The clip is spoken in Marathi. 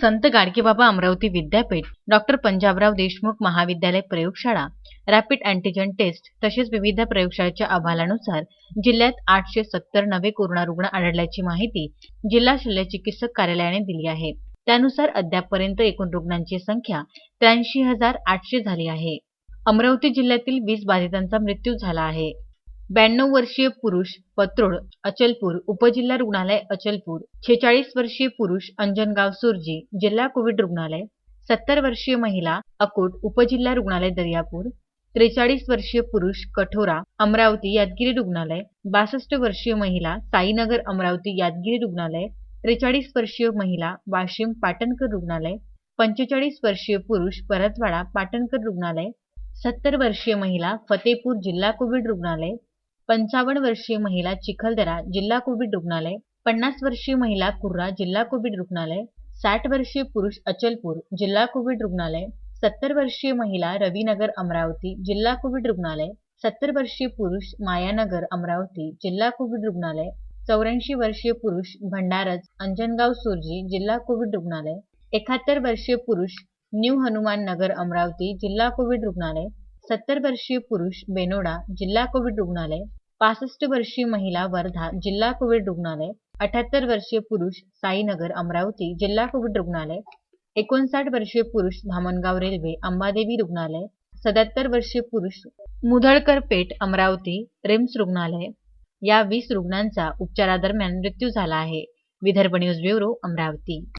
संत गाडगेबाबा अमरावती विद्यापीठ डॉक्टर पंजाबराव देशमुख महाविद्यालय प्रयोगशाळा रॅपिड अँटीजन टेस्ट तसेच विविध प्रयोगशाळेच्या अहवालानुसार जिल्ह्यात आठशे सत्तर नवे कोरोना रुग्ण आढळल्याची माहिती जिल्हा शल्यचिकित्सक कार्यालयाने दिली आहे. त्यानुसार अद्यापपर्यंत एकूण रुग्णांची संख्या त्र्याऐंशी हजार आठशे झाली आहे. अमरावती जिल्ह्यातील वीस बाधितांचा मृत्यू झाला आहे. ब्याण्णव वर्षीय पुरुष पत्रोड अचलपूर उपजिल्हा रुग्णालय अचलपूर. छेचाळीस वर्षीय पुरुष अंजनगाव सुरजी जिल्हा कोविड रुग्णालय. सत्तर वर्षीय महिला अकोट उपजिल्हा रुग्णालय दर्यापूर. त्रेचाळीस वर्षीय पुरुष कठोरा अमरावती यादगिरी रुग्णालय. बासष्ट वर्षीय महिला साईनगर अमरावती यादगिरी रुग्णालय. त्रेचाळीस वर्षीय महिला वाशिम पाटणकर रुग्णालय. पंचेचाळीस वर्षीय पुरुष परतवाडा पाटणकर रुग्णालय. सत्तर वर्षीय महिला फतेपूर जिल्हा कोविड रुग्णालय. पंचावन्न वर्षीय महिला चिखलदरा जिल्हा कोविड रुग्णालय पन्नास वर्षीय महिला कुर्रा जिल्हा कोविड रुग्णालय साठ वर्षीय पुरुष अचलपूर जिल्हा कोविड रुग्णालय सत्तर वर्षीय महिला रवीनगर अमरावती जिल्हा कोविड रुग्णालय सत्तर वर्षीय पुरुष मायानगर अमरावती जिल्हा कोविड रुग्णालय चौऱ्याऐंशी वर्षीय पुरुष भंडारज अंजनगाव सुरजी जिल्हा कोविड रुग्णालय एकाहत्तर वर्षीय पुरुष न्यू हनुमान नगर अमरावती जिल्हा कोविड रुग्णालय सत्तर वर्षीय पुरुष बेनोडा जिल्हा कोविड रुग्णालय पासष्ट वर्षीय महिला वर्धा जिल्हा कोविड रुग्णालय अठ्याहत्तर वर्षीय पुरुष साईनगर अमरावती जिल्हा कोविड रुग्णालय एकोणसाठ वर्षीय पुरुष धामणगाव रेल्वे अंबादेवी रुग्णालय सत्याहत्तर वर्षीय पुरुष मुधळकर पेठ अमरावती रिम्स रुग्णालय. या वीस रुग्णांचा उपचारादरम्यान मृत्यू झाला आहे. Vidarbha news bureau Amravati.